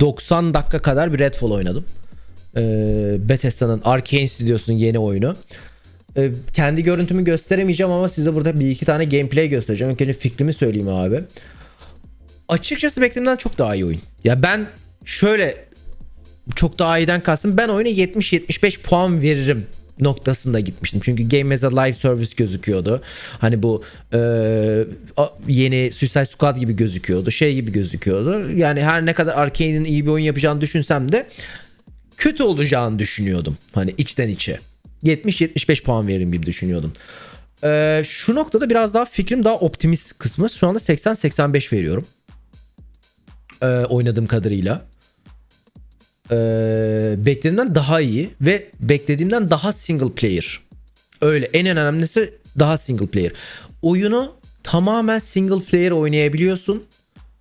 90 dakika kadar bir Redfall oynadım. Ee, Bethesda'nın Arkane Studios'un yeni oyunu. Ee, kendi görüntümü gösteremeyeceğim ama size burada bir iki tane gameplay göstereceğim. Önce fikrimi söyleyeyim abi. Açıkçası beklediğimden çok daha iyi oyun. Ya ben şöyle çok daha iyiden kastım. Ben oyuna 70-75 puan veririm noktasında gitmiştim. Çünkü Game as a Live Service gözüküyordu. Hani bu e, yeni Suicide Squad gibi gözüküyordu. Şey gibi gözüküyordu. Yani her ne kadar Arkane'in iyi bir oyun yapacağını düşünsem de kötü olacağını düşünüyordum. Hani içten içe. 70-75 puan veririm gibi düşünüyordum. E, şu noktada biraz daha fikrim daha optimist kısmı. Şu anda 80-85 veriyorum. E, oynadığım kadarıyla ee, beklediğimden daha iyi ve beklediğimden daha single player. Öyle en önemlisi daha single player. Oyunu tamamen single player oynayabiliyorsun.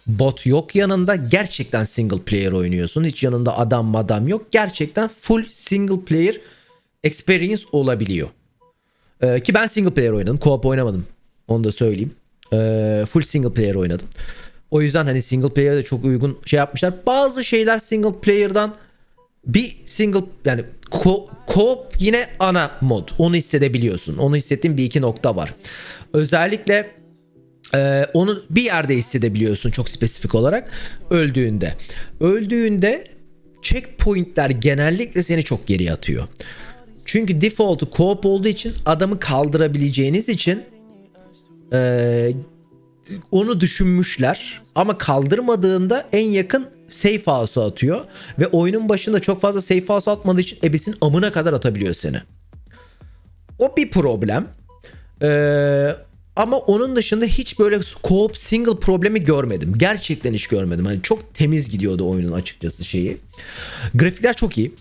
Bot yok yanında. Gerçekten single player oynuyorsun. Hiç yanında adam madam yok. Gerçekten full single player experience olabiliyor. Ee, ki ben single player oynadım. Co-op oynamadım. Onu da söyleyeyim. Ee, full single player oynadım. O yüzden hani single player'e de çok uygun şey yapmışlar. Bazı şeyler single player'dan bir single yani co-op yine ana mod. Onu hissedebiliyorsun. Onu hissettiğim bir iki nokta var. Özellikle ee, onu bir yerde hissedebiliyorsun çok spesifik olarak öldüğünde. Öldüğünde checkpointler genellikle seni çok geri atıyor. Çünkü default'u co-op olduğu için adamı kaldırabileceğiniz için ee, onu düşünmüşler ama kaldırmadığında en yakın safe house'a atıyor ve oyunun başında çok fazla safe house atmadığı için ebesin amına kadar atabiliyor seni. O bir problem. Ee, ama onun dışında hiç böyle co-op single problemi görmedim. Gerçekten hiç görmedim. Hani çok temiz gidiyordu oyunun açıkçası şeyi. Grafikler çok iyi.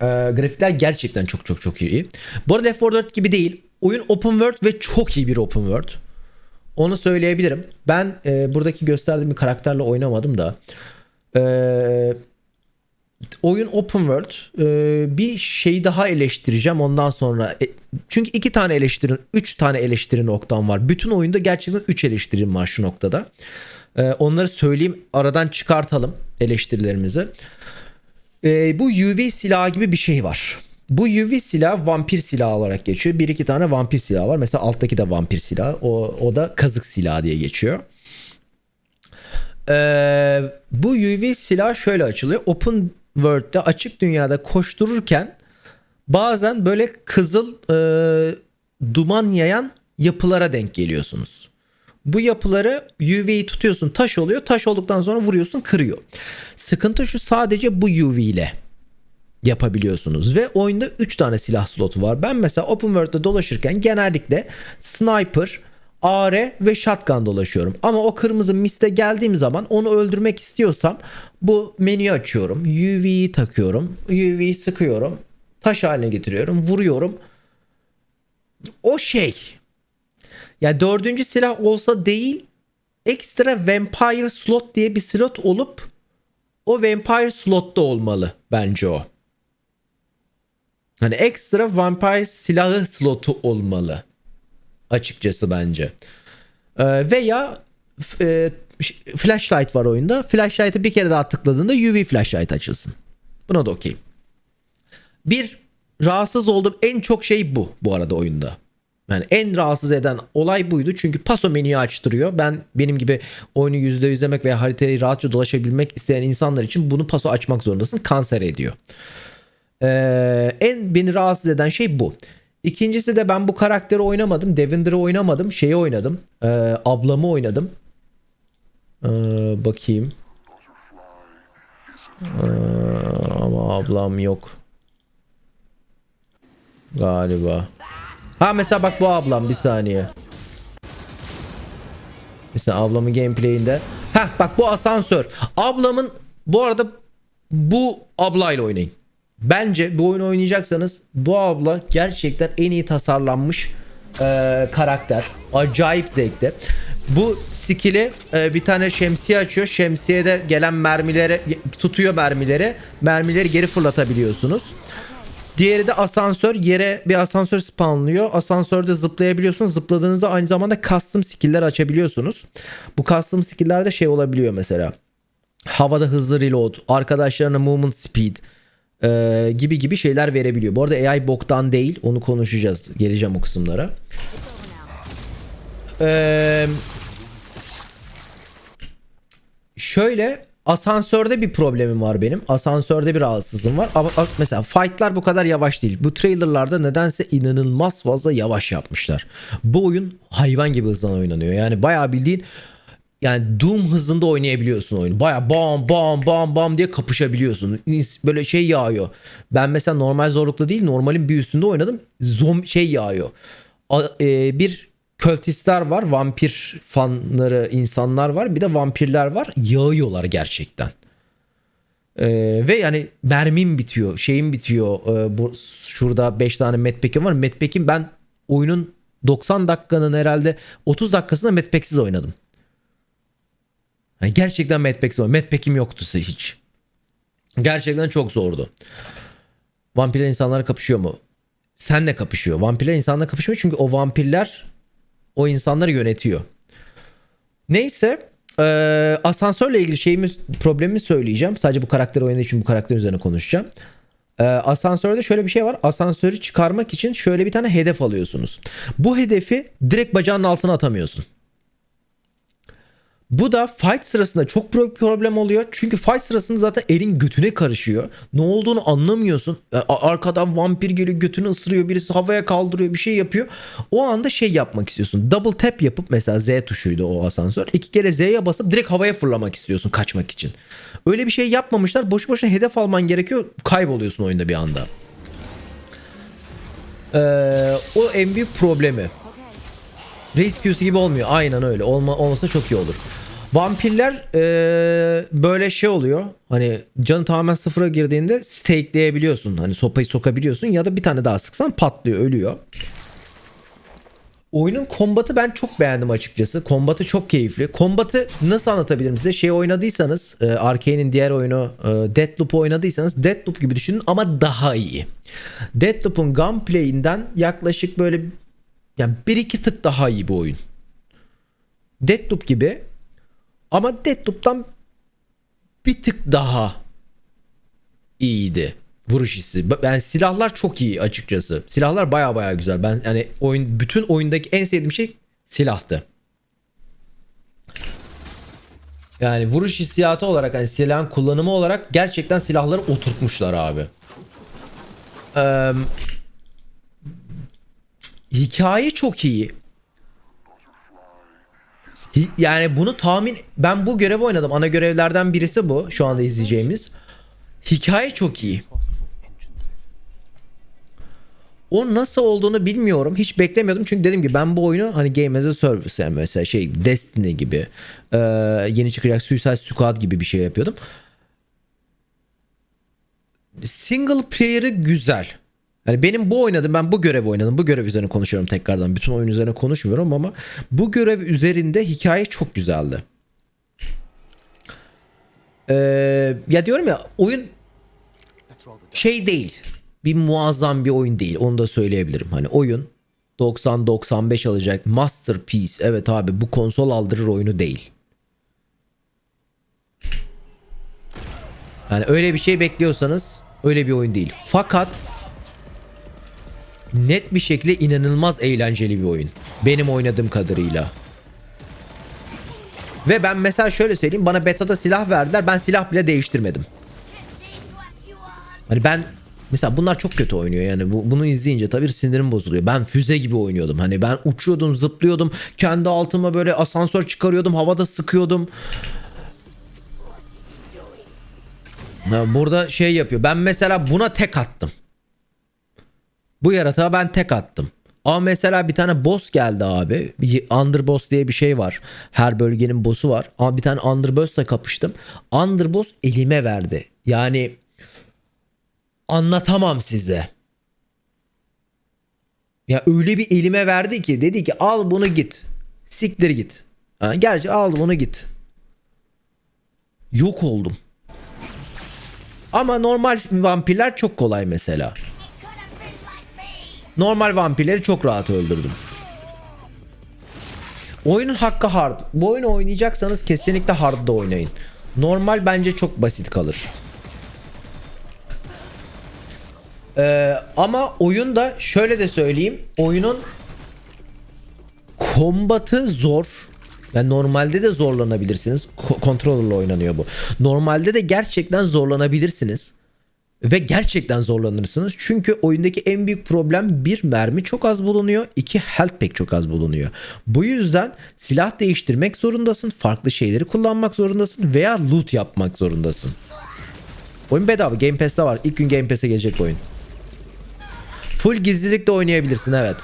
Ee, grafikler gerçekten çok çok çok iyi. Bu arada Left 4 Dead gibi değil. Oyun open world ve çok iyi bir open world. Onu söyleyebilirim. Ben e, buradaki gösterdiğim bir karakterle oynamadım da. E, oyun open world. E, bir şey daha eleştireceğim ondan sonra. E, çünkü iki tane eleştirin, üç tane eleştiri noktam var. Bütün oyunda gerçekten üç eleştirim var şu noktada. E, onları söyleyeyim aradan çıkartalım eleştirilerimizi. E, bu UV silahı gibi bir şey var. Bu UV silah vampir silahı olarak geçiyor. Bir iki tane vampir silahı var. Mesela alttaki de vampir silahı. O, o da kazık silahı diye geçiyor. Ee, bu UV silah şöyle açılıyor. Open World'de açık dünyada koştururken bazen böyle kızıl e, duman yayan yapılara denk geliyorsunuz. Bu yapıları UV'yi tutuyorsun taş oluyor. Taş olduktan sonra vuruyorsun kırıyor. Sıkıntı şu sadece bu UV ile yapabiliyorsunuz ve oyunda 3 tane silah slotu var. Ben mesela open world'de dolaşırken genellikle sniper, AR ve shotgun dolaşıyorum. Ama o kırmızı miste geldiğim zaman onu öldürmek istiyorsam bu menüyü açıyorum. UV'yi takıyorum. UV'yi sıkıyorum. Taş haline getiriyorum. Vuruyorum. O şey. Ya dördüncü silah olsa değil ekstra vampire slot diye bir slot olup o vampire slotta olmalı bence o. Hani ekstra vampire silahı slotu olmalı. Açıkçası bence. Ee, veya e, flashlight var oyunda. Flashlight'ı bir kere daha tıkladığında UV flashlight açılsın. Buna da okey. Bir rahatsız olduğum en çok şey bu bu arada oyunda. Yani en rahatsız eden olay buydu. Çünkü paso menüyü açtırıyor. Ben benim gibi oyunu yüzde yüzlemek veya haritayı rahatça dolaşabilmek isteyen insanlar için bunu paso açmak zorundasın. Kanser ediyor. Ee, en beni rahatsız eden şey bu. İkincisi de ben bu karakteri oynamadım. Devinder'ı oynamadım. Şeyi oynadım. Ee, ablamı oynadım. Ee, bakayım. Ee, ama ablam yok. Galiba. Ha mesela bak bu ablam bir saniye. Mesela ablamın gameplay'inde. Ha bak bu asansör. Ablamın bu arada bu ablayla oynayın. Bence bu oyunu oynayacaksanız bu abla gerçekten en iyi tasarlanmış e, karakter. Acayip zevkli. Bu skill'i e, bir tane şemsiye açıyor. Şemsiyede gelen mermileri tutuyor mermileri. Mermileri geri fırlatabiliyorsunuz. Diğeri de asansör. Yere bir asansör spawnlıyor. Asansörde zıplayabiliyorsunuz. Zıpladığınızda aynı zamanda custom skill'ler açabiliyorsunuz. Bu custom skill'lerde şey olabiliyor mesela. havada hızlı reload, arkadaşlarına movement speed e, gibi gibi şeyler verebiliyor. Bu arada AI boktan değil. Onu konuşacağız. Geleceğim o kısımlara. Eee şöyle asansörde bir problemim var benim. Asansörde bir rahatsızlığım var. Ama mesela fight'lar bu kadar yavaş değil. Bu trailerlarda nedense inanılmaz fazla yavaş yapmışlar. Bu oyun hayvan gibi hızdan oynanıyor. Yani bayağı bildiğin yani Doom hızında oynayabiliyorsun oyunu. Bayağı bam bam bam bam diye kapışabiliyorsun. Böyle şey yağıyor. Ben mesela normal zorlukta değil normalin bir üstünde oynadım. Zom şey yağıyor. A- e, bir kültistler var. Vampir fanları insanlar var. Bir de vampirler var. Yağıyorlar gerçekten. Ee, ve yani mermim bitiyor. Şeyim bitiyor. Ee, bu şurada 5 tane medpack'im var. Medpack'im ben oyunun 90 dakikanın herhalde 30 dakikasında medpack'siz oynadım. Yani gerçekten medpack'siz oynadım. Medpack'im yoktu hiç. Gerçekten çok zordu. Vampirler insanlarla kapışıyor mu? Senle kapışıyor. Vampirler insanlarla kapışmıyor çünkü o vampirler o insanları yönetiyor. Neyse eee, asansörle ilgili şeyimi problemimi söyleyeceğim. Sadece bu karakteri oynadığı için bu karakter üzerine konuşacağım. Eee, asansörde şöyle bir şey var. Asansörü çıkarmak için şöyle bir tane hedef alıyorsunuz. Bu hedefi direkt bacağının altına atamıyorsun. Bu da fight sırasında çok pro- problem oluyor. Çünkü fight sırasında zaten elin götüne karışıyor. Ne olduğunu anlamıyorsun. Arkadan vampir geliyor götünü ısırıyor. Birisi havaya kaldırıyor bir şey yapıyor. O anda şey yapmak istiyorsun. Double tap yapıp mesela Z tuşuydu o asansör. İki kere Z'ye basıp direkt havaya fırlamak istiyorsun kaçmak için. Öyle bir şey yapmamışlar. Boşu boşuna hedef alman gerekiyor. Kayboluyorsun oyunda bir anda. Ee, o en büyük problemi. Race Q'su gibi olmuyor. Aynen öyle. Olma, olmasa çok iyi olur. Vampirler eee, böyle şey oluyor. Hani canı tamamen sıfıra girdiğinde stakeleyebiliyorsun. Hani sopayı sokabiliyorsun ya da bir tane daha sıksan patlıyor, ölüyor. Oyunun kombatı ben çok beğendim açıkçası. Kombatı çok keyifli. Kombatı nasıl anlatabilirim size? Şey oynadıysanız, e, Arkane'in diğer oyunu e, Deathloop oynadıysanız Deathloop gibi düşünün ama daha iyi. Deathloop'un gunplay'inden yaklaşık böyle yani bir iki tık daha iyi bir oyun. Deathloop gibi ama Deathloop'tan bir tık daha iyiydi vuruş hissi. Yani silahlar çok iyi açıkçası. Silahlar baya baya güzel. Ben yani oyun bütün oyundaki en sevdiğim şey silahtı. Yani vuruş hissiyatı olarak hani silahın kullanımı olarak gerçekten silahları oturtmuşlar abi. Eee hikaye çok iyi. Yani bunu tahmin ben bu görevi oynadım. Ana görevlerden birisi bu şu anda izleyeceğimiz. Hikaye çok iyi. O nasıl olduğunu bilmiyorum. Hiç beklemiyordum. Çünkü dedim ki ben bu oyunu hani Game as a Service yani mesela şey Destiny gibi e, yeni çıkacak Suicide Squad gibi bir şey yapıyordum. Single player'ı güzel. Yani benim bu oynadım ben bu görevi oynadım. Bu görev üzerine konuşuyorum tekrardan. Bütün oyun üzerine konuşmuyorum ama bu görev üzerinde hikaye çok güzeldi. Ee, ya diyorum ya oyun şey değil. Bir muazzam bir oyun değil. Onu da söyleyebilirim. Hani oyun 90-95 alacak masterpiece. Evet abi bu konsol aldırır oyunu değil. Yani öyle bir şey bekliyorsanız öyle bir oyun değil. Fakat net bir şekilde inanılmaz eğlenceli bir oyun. Benim oynadığım kadarıyla. Ve ben mesela şöyle söyleyeyim bana betada silah verdiler ben silah bile değiştirmedim. Hani ben mesela bunlar çok kötü oynuyor yani bu, bunu izleyince tabii sinirim bozuluyor. Ben füze gibi oynuyordum. Hani ben uçuyordum, zıplıyordum. Kendi altıma böyle asansör çıkarıyordum, havada sıkıyordum. Burada şey yapıyor. Ben mesela buna tek attım. Bu yaratığa ben tek attım. Ama mesela bir tane boss geldi abi. Underboss diye bir şey var. Her bölgenin boss'u var. Ama bir tane Underboss'la kapıştım. Underboss elime verdi. Yani anlatamam size. Ya öyle bir elime verdi ki dedi ki al bunu git. Siktir git. Ha, gerçi al bunu git. Yok oldum. Ama normal vampirler çok kolay mesela. Normal vampirleri çok rahat öldürdüm. Oyunun hakkı hard. Bu oyunu oynayacaksanız kesinlikle hard'da oynayın. Normal bence çok basit kalır. Ee, ama oyunda şöyle de söyleyeyim. Oyunun kombatı zor. Yani normalde de zorlanabilirsiniz. Ko- Controller'la oynanıyor bu. Normalde de gerçekten zorlanabilirsiniz. Ve gerçekten zorlanırsınız. Çünkü oyundaki en büyük problem bir mermi çok az bulunuyor. iki health pack çok az bulunuyor. Bu yüzden silah değiştirmek zorundasın. Farklı şeyleri kullanmak zorundasın. Veya loot yapmak zorundasın. Oyun bedava. Game Pass'te var. İlk gün Game Pass'e gelecek oyun. Full gizlilikle oynayabilirsin evet.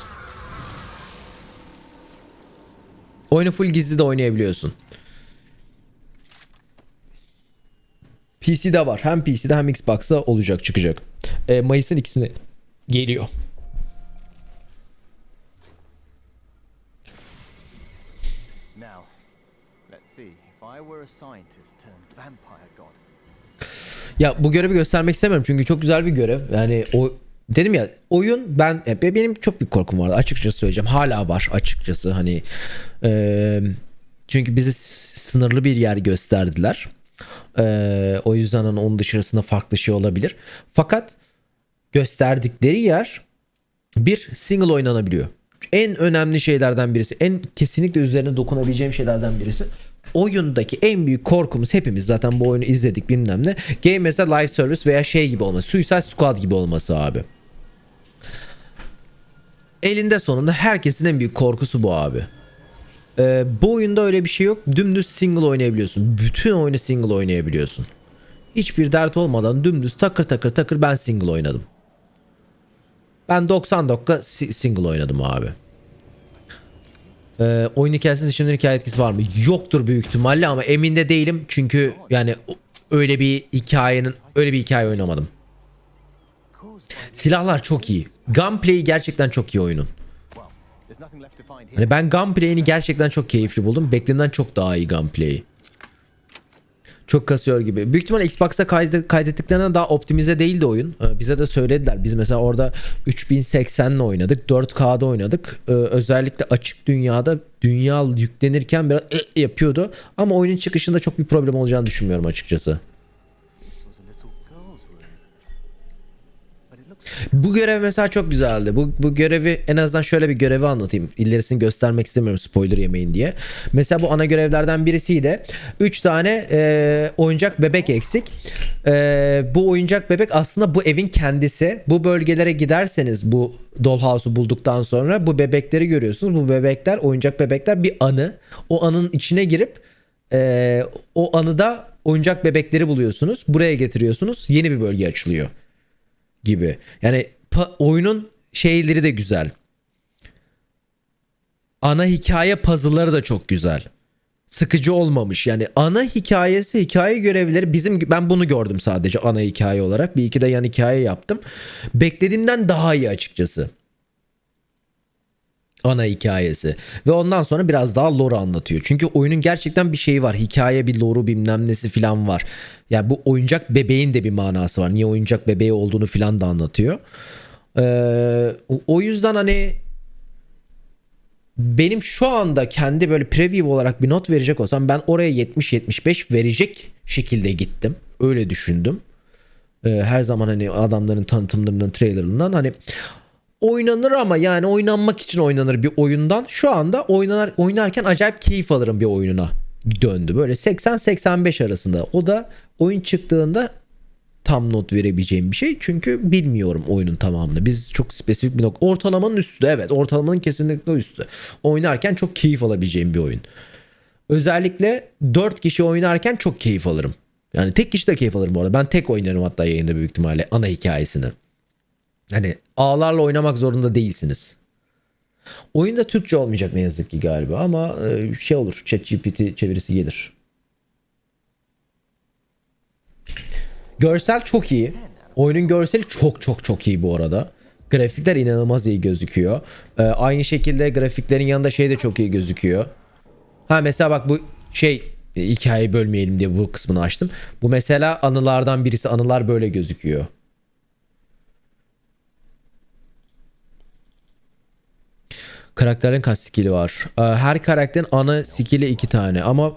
Oyunu full gizli de oynayabiliyorsun. PC'de var. Hem PC'de hem Xbox'ta olacak çıkacak. E, Mayıs'ın ikisine geliyor. Ya bu görevi göstermek istemiyorum çünkü çok güzel bir görev. Yani o dedim ya oyun ben benim çok bir korkum vardı açıkçası söyleyeceğim. Hala var açıkçası hani e, çünkü bize sınırlı bir yer gösterdiler. E, o yüzden hani onun dışarısında farklı şey olabilir. Fakat gösterdikleri yer bir single oynanabiliyor. En önemli şeylerden birisi, en kesinlikle üzerine dokunabileceğim şeylerden birisi. Oyundaki en büyük korkumuz hepimiz zaten bu oyunu izledik bilmem ne. Game as a live service veya şey gibi olması. Suicide Squad gibi olması abi. Elinde sonunda herkesin en büyük korkusu bu abi. Ee, bu oyunda öyle bir şey yok. Dümdüz single oynayabiliyorsun. Bütün oyunu single oynayabiliyorsun. Hiçbir dert olmadan dümdüz takır takır takır ben single oynadım. Ben 90 dakika si- single oynadım abi. Ee, oyun hikayesinin şimdi hikaye etkisi var mı? Yoktur büyük ihtimalle ama emin de değilim. Çünkü yani öyle bir hikayenin öyle bir hikaye oynamadım. Silahlar çok iyi. Gunplay'i gerçekten çok iyi oyunun. Hani ben gunplay'ini gerçekten çok keyifli buldum. Beklediğimden çok daha iyi gunplay'i. Çok kasıyor gibi. Büyük ihtimalle Xbox'a kaydet, kaydettiklerinden daha optimize değildi oyun. Ee, Bize de söylediler. Biz mesela orada 3080'le oynadık. 4K'da oynadık. Ee, özellikle açık dünyada dünya yüklenirken biraz "ı" yapıyordu. Ama oyunun çıkışında çok bir problem olacağını düşünmüyorum açıkçası. Bu görev mesela çok güzeldi. Bu, bu görevi en azından şöyle bir görevi anlatayım. İlerisini göstermek istemiyorum spoiler yemeyin diye. Mesela bu ana görevlerden birisiydi. 3 tane e, oyuncak bebek eksik. E, bu oyuncak bebek aslında bu evin kendisi. Bu bölgelere giderseniz bu dollhouse'u bulduktan sonra bu bebekleri görüyorsunuz. Bu bebekler oyuncak bebekler bir anı. O anın içine girip e, o anıda oyuncak bebekleri buluyorsunuz. Buraya getiriyorsunuz. Yeni bir bölge açılıyor gibi. Yani oyunun şeyleri de güzel. Ana hikaye puzzle'ları da çok güzel. Sıkıcı olmamış. Yani ana hikayesi, hikaye görevleri bizim ben bunu gördüm sadece ana hikaye olarak. Bir iki de yan hikaye yaptım. Beklediğimden daha iyi açıkçası. Ana hikayesi. Ve ondan sonra biraz daha lore anlatıyor. Çünkü oyunun gerçekten bir şeyi var. Hikaye bir lore'u bilmem nesi falan var. Yani bu oyuncak bebeğin de bir manası var. Niye oyuncak bebeği olduğunu falan da anlatıyor. Ee, o yüzden hani benim şu anda kendi böyle preview olarak bir not verecek olsam ben oraya 70-75 verecek şekilde gittim. Öyle düşündüm. Ee, her zaman hani adamların tanıtımlarından, trailerından hani oynanır ama yani oynanmak için oynanır bir oyundan şu anda oynanar oynarken acayip keyif alırım bir oyununa döndü. Böyle 80-85 arasında. O da oyun çıktığında tam not verebileceğim bir şey. Çünkü bilmiyorum oyunun tamamını. Biz çok spesifik bir nokta. Ortalamanın üstü evet. Ortalamanın kesinlikle üstü. Oynarken çok keyif alabileceğim bir oyun. Özellikle 4 kişi oynarken çok keyif alırım. Yani tek kişi de keyif alırım bu arada. Ben tek oynarım hatta yayında büyük ihtimalle ana hikayesini. Hani ağlarla oynamak zorunda değilsiniz. Oyunda Türkçe olmayacak ne yazık ki galiba ama e, şey olur ChatGPT çevirisi gelir. Görsel çok iyi. Oyunun görseli çok çok çok iyi bu arada. Grafikler inanılmaz iyi gözüküyor. Ee, aynı şekilde grafiklerin yanında şey de çok iyi gözüküyor. Ha mesela bak bu şey e, hikayeyi bölmeyelim diye bu kısmını açtım. Bu mesela anılardan birisi. Anılar böyle gözüküyor. Karakterin kaç skill'i var? Ee, Her karakterin ana skill'i iki tane ama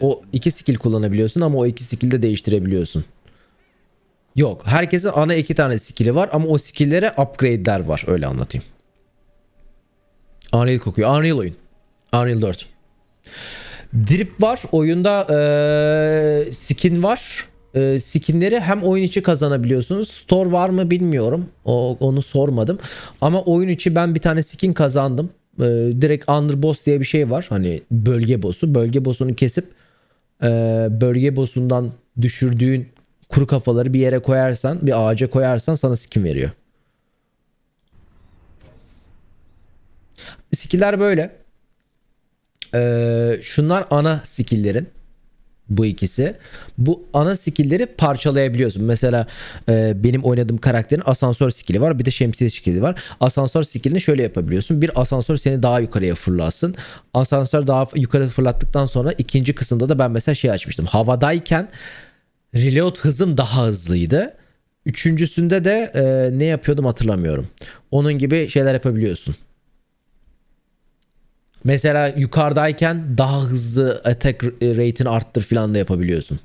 o iki skill kullanabiliyorsun ama o iki skill'i de değiştirebiliyorsun. Yok. Herkesin ana iki tane skill'i var ama o skill'lere upgrade'ler var. Öyle anlatayım. Unreal kokuyor. Unreal oyun. Unreal 4. Drip var. Oyunda eee, skin var. Eee, skinleri hem oyun içi kazanabiliyorsunuz. Store var mı bilmiyorum. O, onu sormadım. Ama oyun içi ben bir tane skin kazandım. Eee, direkt underboss diye bir şey var. Hani bölge boss'u. Bölge boss'unu kesip eee, bölge boss'undan düşürdüğün kuru kafaları bir yere koyarsan, bir ağaca koyarsan sana skin veriyor. Skill'ler böyle. Ee, şunlar ana skill'lerin. Bu ikisi. Bu ana skill'leri parçalayabiliyorsun. Mesela e, benim oynadığım karakterin asansör skill'i var. Bir de şemsiye skill'i var. Asansör skill'ini şöyle yapabiliyorsun. Bir asansör seni daha yukarıya fırlatsın. Asansör daha yukarı fırlattıktan sonra ikinci kısımda da ben mesela şey açmıştım. Havadayken reload hızım daha hızlıydı. Üçüncüsünde de e, ne yapıyordum hatırlamıyorum. Onun gibi şeyler yapabiliyorsun. Mesela yukarıdayken daha hızlı attack rate'ini arttır falan da yapabiliyorsun.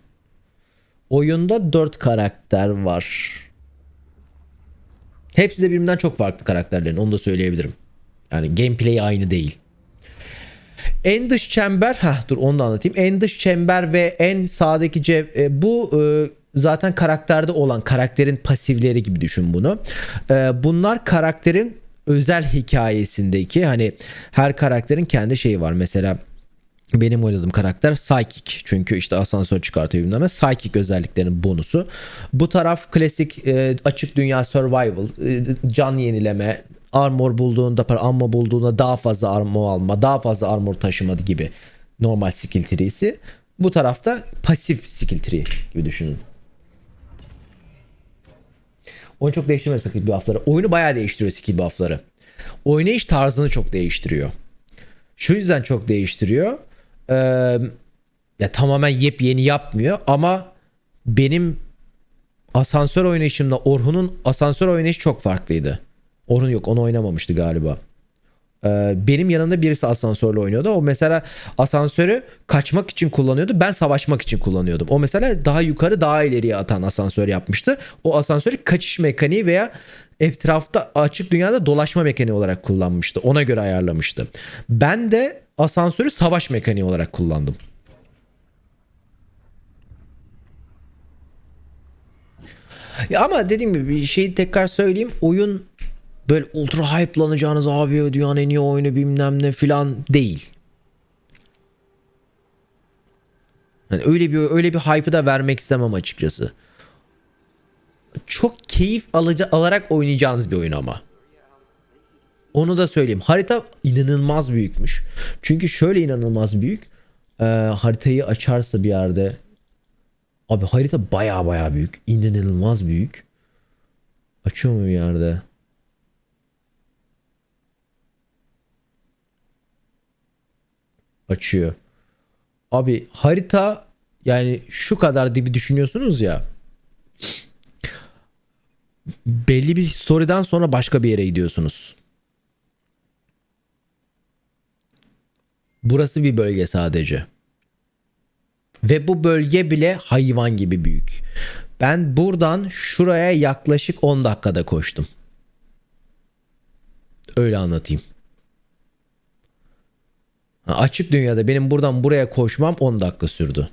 Oyunda 4 karakter var. Hepsi de birbirinden çok farklı karakterlerin onu da söyleyebilirim. Yani gameplay aynı değil. En dış çember, ha dur onu da anlatayım. En dış çember ve en sağdaki cep e, bu e, zaten karakterde olan karakterin pasifleri gibi düşün bunu. E, bunlar karakterin özel hikayesindeki hani her karakterin kendi şeyi var. Mesela benim oynadığım karakter Psychic. Çünkü işte asansör çıkartıyor bilmem ne. Psychic özelliklerinin bonusu. Bu taraf klasik e, açık dünya survival. e, can yenileme. Armor bulduğunda, ammo bulduğunda daha fazla armor alma, daha fazla armor taşıma gibi normal skill tree'si. Bu tarafta pasif skill tree gibi düşünün. Oyun çok değiştirmiyor skill buff'ları. Oyunu bayağı değiştiriyor skill buff'ları. Oynayış tarzını çok değiştiriyor. Şu yüzden çok değiştiriyor. Ee, ya tamamen yepyeni yapmıyor ama benim asansör oynayışımla Orhun'un asansör oynayışı çok farklıydı. Orhun yok onu oynamamıştı galiba. Ee, benim yanımda birisi asansörle oynuyordu. O mesela asansörü kaçmak için kullanıyordu. Ben savaşmak için kullanıyordum. O mesela daha yukarı daha ileriye atan asansör yapmıştı. O asansörü kaçış mekaniği veya etrafta açık dünyada dolaşma mekaniği olarak kullanmıştı. Ona göre ayarlamıştı. Ben de asansörü savaş mekaniği olarak kullandım. Ya ama dediğim gibi bir şeyi tekrar söyleyeyim. Oyun böyle ultra hype'lanacağınız abi dünyanın en iyi oyunu bilmem ne filan değil. Hani öyle bir öyle bir hype'ı da vermek istemem açıkçası. Çok keyif alıcı alarak oynayacağınız bir oyun ama. Onu da söyleyeyim. Harita inanılmaz büyükmüş. Çünkü şöyle inanılmaz büyük. Ee, haritayı açarsa bir yerde Abi harita baya baya büyük. İnanılmaz büyük. Açıyor mu bir yerde? Açıyor. Abi harita yani şu kadar dibi düşünüyorsunuz ya. Belli bir story'den sonra başka bir yere gidiyorsunuz. Burası bir bölge sadece. Ve bu bölge bile hayvan gibi büyük. Ben buradan şuraya yaklaşık 10 dakikada koştum. Öyle anlatayım. Açık dünyada benim buradan buraya koşmam 10 dakika sürdü.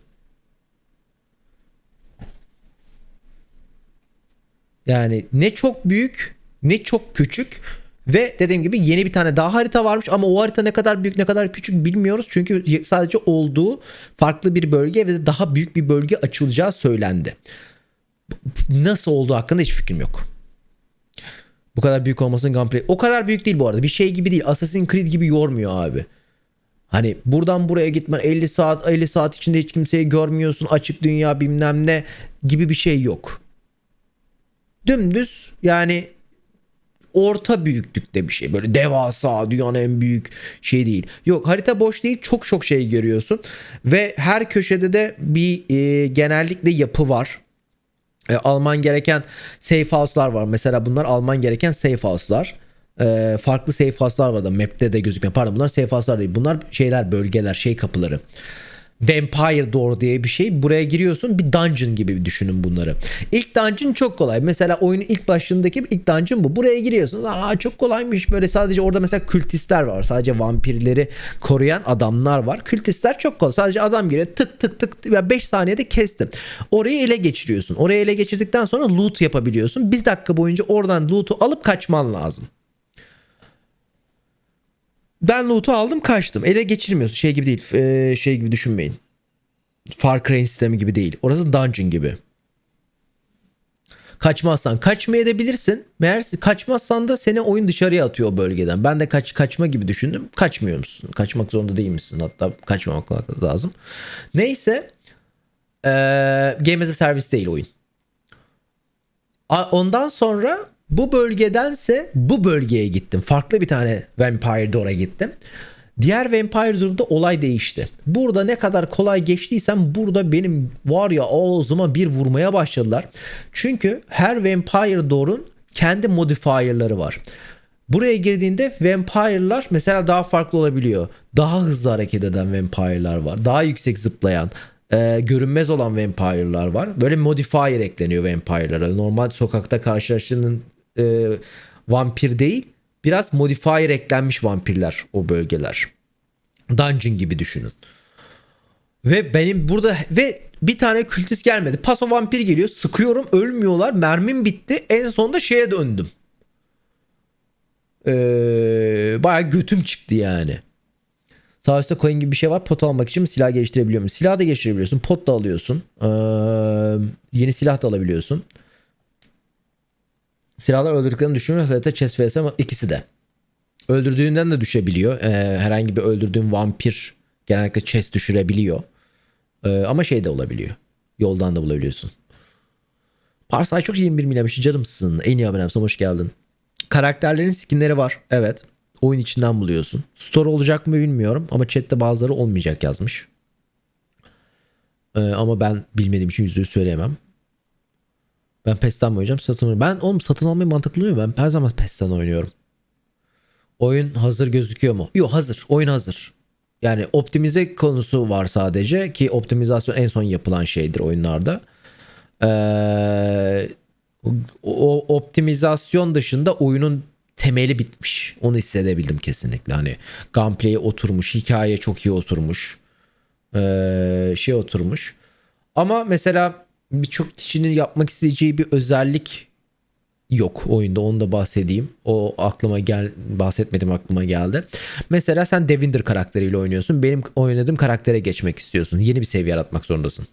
Yani ne çok büyük ne çok küçük ve dediğim gibi yeni bir tane daha harita varmış ama o harita ne kadar büyük ne kadar küçük bilmiyoruz. Çünkü sadece olduğu farklı bir bölge ve daha büyük bir bölge açılacağı söylendi. Nasıl olduğu hakkında hiç fikrim yok. Bu kadar büyük olmasının gameplay. O kadar büyük değil bu arada. Bir şey gibi değil. Assassin's Creed gibi yormuyor abi. Hani buradan buraya gitmen 50 saat 50 saat içinde hiç kimseyi görmüyorsun. Açık dünya bilmem ne gibi bir şey yok. Dümdüz yani orta büyüklükte bir şey. Böyle devasa dünyanın en büyük şey değil. Yok harita boş değil. Çok çok şey görüyorsun. Ve her köşede de bir e, genellikle yapı var. E, alman gereken safe house'lar var. Mesela bunlar alman gereken safe house'lar. Ee, farklı safe house'lar var da map'te de gözükmüyor. Pardon bunlar safe house'lar değil. Bunlar şeyler bölgeler şey kapıları. Vampire Door diye bir şey. Buraya giriyorsun bir dungeon gibi düşünün bunları. İlk dungeon çok kolay. Mesela oyunun ilk başındaki ilk dungeon bu. Buraya giriyorsun. Aa çok kolaymış. Böyle sadece orada mesela kültistler var. Sadece vampirleri koruyan adamlar var. Kültistler çok kolay. Sadece adam giriyor. Tık tık tık ve 5 saniyede kestim. Orayı ele geçiriyorsun. Orayı ele geçirdikten sonra loot yapabiliyorsun. Bir dakika boyunca oradan loot'u alıp kaçman lazım. Ben loot'u aldım kaçtım. Ele geçirmiyorsun. Şey gibi değil. Ee, şey gibi düşünmeyin. Far Cry sistemi gibi değil. Orası dungeon gibi. Kaçmazsan kaçmayabilirsin. Meğer kaçmazsan da seni oyun dışarıya atıyor o bölgeden. Ben de kaç kaçma gibi düşündüm. Kaçmıyor musun? Kaçmak zorunda değil misin? Hatta kaçmamak lazım. Neyse. Ee, Game as a Service değil oyun. Ondan sonra bu bölgedense bu bölgeye gittim. Farklı bir tane Vampire Door'a gittim. Diğer Vampire Door'da olay değişti. Burada ne kadar kolay geçtiysem burada benim var ya ağzıma bir vurmaya başladılar. Çünkü her Vampire Door'un kendi modifier'ları var. Buraya girdiğinde vampire'lar mesela daha farklı olabiliyor. Daha hızlı hareket eden vampire'lar var. Daha yüksek zıplayan, e, görünmez olan vampire'lar var. Böyle modifier ekleniyor vampire'lara. Normal sokakta karşılaştığın e, vampir değil, biraz modifier eklenmiş vampirler o bölgeler. Dungeon gibi düşünün. Ve benim burada ve bir tane kültist gelmedi. Paso vampir geliyor. Sıkıyorum ölmüyorlar. Mermim bitti. En sonunda şeye döndüm. Ee, bayağı götüm çıktı yani. Sağ üstte coin gibi bir şey var. Pot almak için silah geliştirebiliyor musun? Silah da geliştirebiliyorsun. Pot da alıyorsun. Ee, yeni silah da alabiliyorsun. Silahlar öldürdüklerini düşünüyor. Zaten chest vs ikisi de. Öldürdüğünden de düşebiliyor. Ee, herhangi bir öldürdüğün vampir genellikle chest düşürebiliyor. Ee, ama şey de olabiliyor. Yoldan da bulabiliyorsun. Parsay çok 21 milyarmış canımsın. En iyi abonemsin hoş geldin. Karakterlerin skinleri var. Evet. Oyun içinden buluyorsun. Store olacak mı bilmiyorum ama chatte bazıları olmayacak yazmış. Ee, ama ben bilmediğim için yüzde yüz söyleyemem. Ben PES'ten mi oynayacağım? Satın almayı. Ben oğlum satın almayı mantıklı oluyor. Ben her zaman PES'ten oynuyorum. Oyun hazır gözüküyor mu? Yok hazır. Oyun hazır. Yani optimize konusu var sadece ki optimizasyon en son yapılan şeydir oyunlarda. Ee, o optimizasyon dışında oyunun temeli bitmiş. Onu hissedebildim kesinlikle. Hani gameplay oturmuş, hikaye çok iyi oturmuş. Ee, şey oturmuş. Ama mesela birçok kişinin yapmak isteyeceği bir özellik yok oyunda onu da bahsedeyim. O aklıma gel bahsetmedim aklıma geldi. Mesela sen Devinder karakteriyle oynuyorsun. Benim oynadığım karaktere geçmek istiyorsun. Yeni bir seviye yaratmak zorundasın.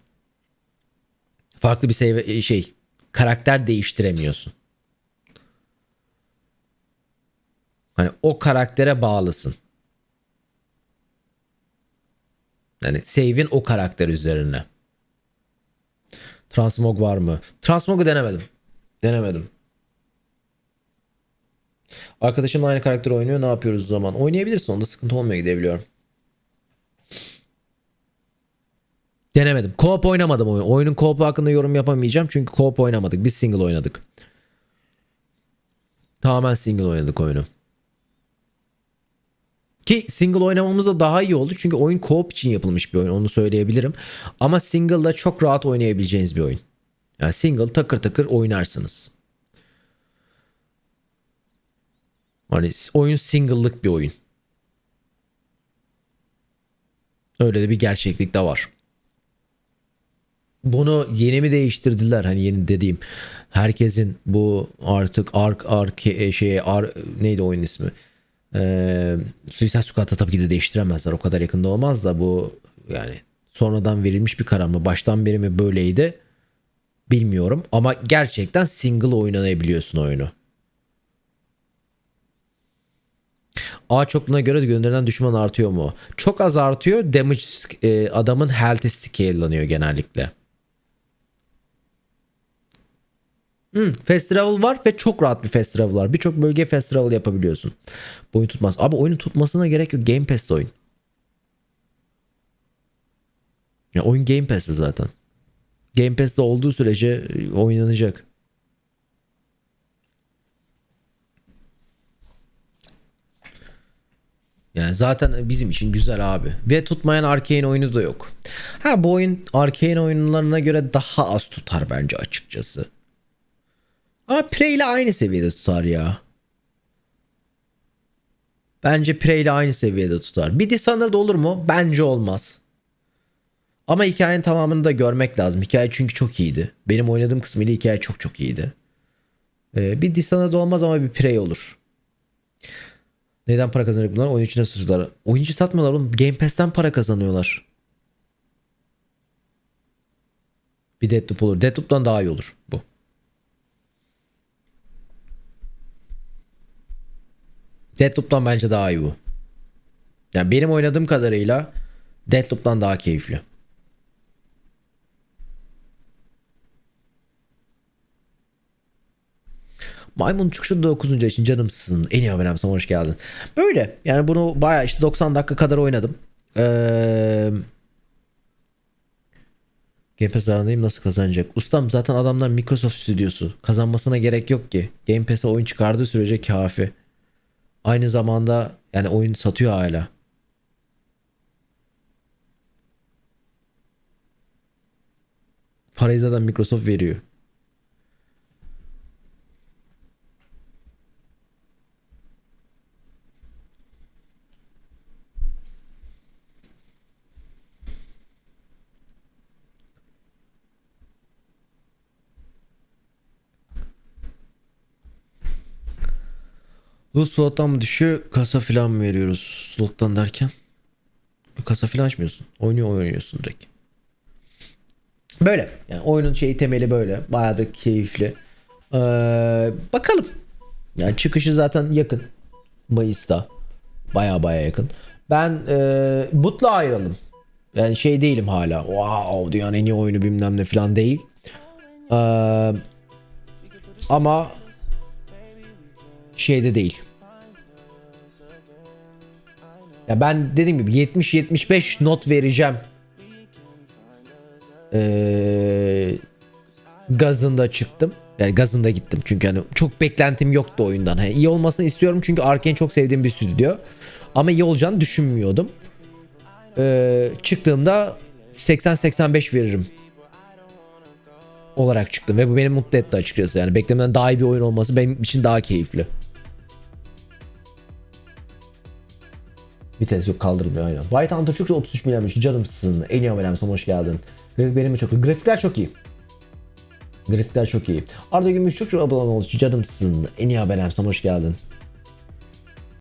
Farklı bir seviye şey karakter değiştiremiyorsun. Hani o karaktere bağlısın. Yani save'in o karakter üzerine. Transmog var mı? Transmog'u denemedim. Denemedim. Arkadaşım aynı karakter oynuyor. Ne yapıyoruz o zaman? Oynayabilirsin. Onda sıkıntı olmuyor gidebiliyorum. Denemedim. Co-op oynamadım oyun. Oyunun co-op hakkında yorum yapamayacağım. Çünkü co-op oynamadık. Biz single oynadık. Tamamen single oynadık oyunu. Ki single oynamamız da daha iyi oldu. Çünkü oyun co-op için yapılmış bir oyun. Onu söyleyebilirim. Ama single'da çok rahat oynayabileceğiniz bir oyun. Yani single takır takır oynarsınız. Hani oyun single'lık bir oyun. Öyle de bir gerçeklik de var. Bunu yeni mi değiştirdiler hani yeni dediğim herkesin bu artık ark ark şey ar, neydi oyun ismi ee, Suicide Squad'da tabii ki de değiştiremezler o kadar yakında olmaz da bu yani sonradan verilmiş bir karar mı baştan beri mi böyleydi bilmiyorum ama gerçekten single oynanabiliyorsun oyunu. A çokluğuna göre gönderilen düşman artıyor mu? Çok az artıyor. Damage e, adamın health'i scale'lanıyor genellikle. Hmm, fast var ve çok rahat bir fast travel var. Birçok bölge fast travel yapabiliyorsun. Bu oyun tutmaz. Abi oyunun tutmasına gerek yok. Game Pass'te oyun. Ya oyun Game Pass'te zaten. Game Pass'te olduğu sürece oynanacak. Yani zaten bizim için güzel abi. Ve tutmayan Arkane oyunu da yok. Ha bu oyun Arkane oyunlarına göre daha az tutar bence açıkçası. Ama Prey ile aynı seviyede tutar ya. Bence Prey ile aynı seviyede tutar. Bir Dishonored olur mu? Bence olmaz. Ama hikayenin tamamını da görmek lazım. Hikaye çünkü çok iyiydi. Benim oynadığım kısmıyla hikaye çok çok iyiydi. Ee, bir Dishonored olmaz ama bir Prey olur. Neden para kazanacak bunlar? Oyun içine satıyorlar. Oyuncu satmıyorlar oğlum. Game Pass'ten para kazanıyorlar. Bir Deathloop olur. Deathloop'tan daha iyi olur bu. Deathloop'tan bence daha iyi bu. Yani benim oynadığım kadarıyla Deathloop'tan daha keyifli. Maymun çıkışı 9. için canımsın. En iyi haberim sana hoş geldin. Böyle yani bunu baya işte 90 dakika kadar oynadım. Ee, Game Pass zararındayım nasıl kazanacak? Ustam zaten adamlar Microsoft stüdyosu. Kazanmasına gerek yok ki. Game Pass'e oyun çıkardığı sürece kafi. Aynı zamanda yani oyun satıyor hala. Parayı zaten Microsoft veriyor. Bu slottan mı düşüyor? Kasa filan mı veriyoruz? Slottan derken? Kasa filan açmıyorsun. Oynuyor oynuyorsun direkt. Böyle. Yani oyunun şeyi temeli böyle. Bayağı da keyifli. Ee, bakalım. Yani çıkışı zaten yakın. Mayıs'ta. Baya baya yakın. Ben e, But'la ayrıldım. Yani şey değilim hala. Wow dünyanın en iyi oyunu bilmem ne falan değil. Ee, ama şeyde değil. Ya ben dediğim gibi 70-75 not vereceğim. Ee, gazında çıktım. Yani gazında gittim çünkü hani çok beklentim yoktu oyundan. Hani iyi olmasını istiyorum çünkü Arkane çok sevdiğim bir stüdyo. Ama iyi olacağını düşünmüyordum. Ee, çıktığımda 80-85 veririm olarak çıktım ve bu beni mutlu etti açıkçası. Yani beklemeden daha iyi bir oyun olması benim için daha keyifli. Vites yok kaldırılmıyor aynen. White Hunter çok 33 milyonmuş canımsın. Haberim sana hoş geldin. Grafik benim çok iyi. Grafikler çok iyi. Grafikler çok iyi. Arda Gümüş çok çok abone olmuş canımsın. En iyi sana hoş geldin.